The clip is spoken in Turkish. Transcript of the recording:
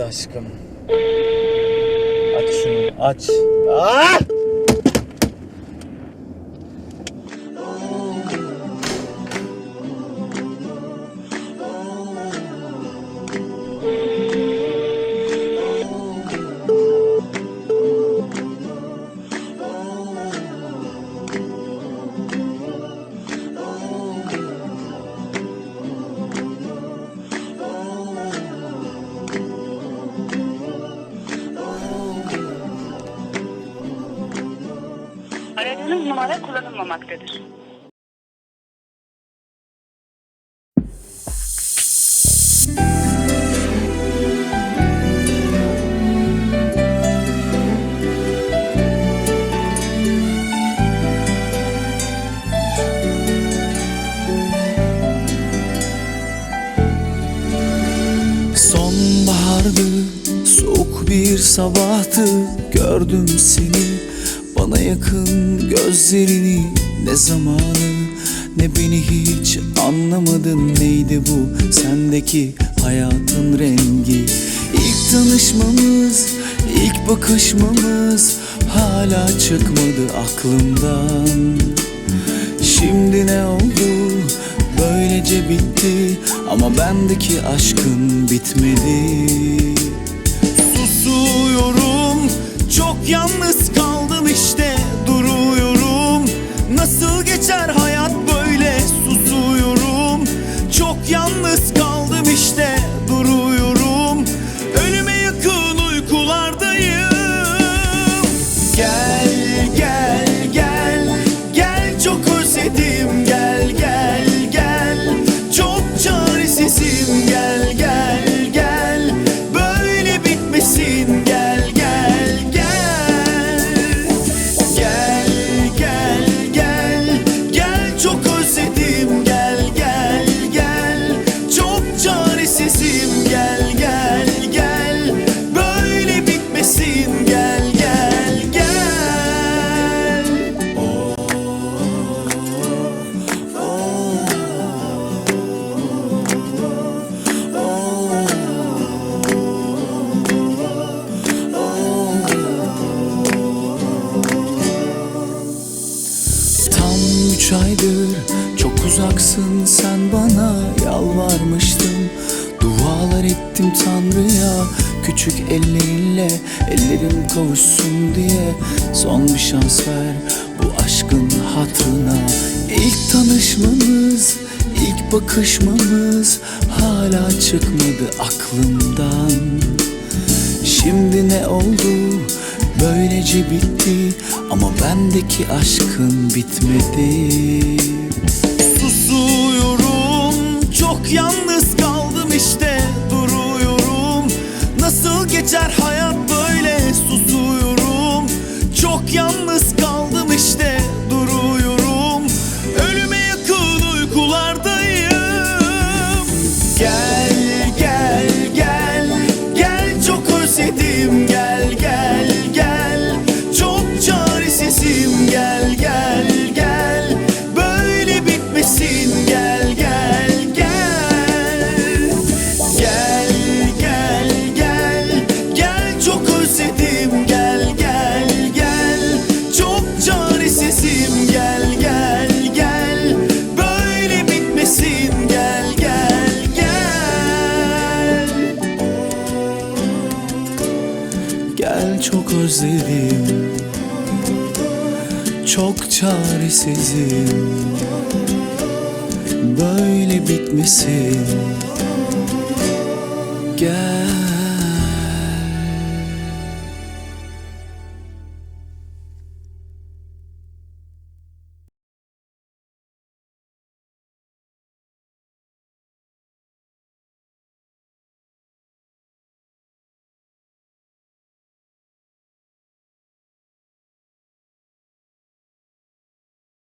aşkım. Aç şunu aç. Ah! Aradığınız numara kullanılmamaktadır. Sonbahardı, soğuk bir sabahtı Gördüm seni, bana yakın gözlerini Ne zamanı, ne beni hiç anlamadın Neydi bu sendeki hayatın rengi İlk tanışmamız, ilk bakışmamız Hala çıkmadı aklımdan Şimdi ne oldu? Böylece bitti ama bendeki aşkın bitmedi. Susuyorum, çok yalnız kaldım üç aydır çok uzaksın sen bana yalvarmıştım. Dualar ettim Tanrı'ya küçük ellerinle ellerim kavuşsun diye. Son bir şans ver bu aşkın hatırına. İlk tanışmamız, ilk bakışmamız hala çıkmadı aklımdan. Şimdi ne oldu? Böylece bitti ama bendeki aşkın bitmedi. Susuyorum, çok yalnız kaldım işte duruyorum. Nasıl geçer hayat Gel çok özledim. Çok çaresizim. Böyle bitmesin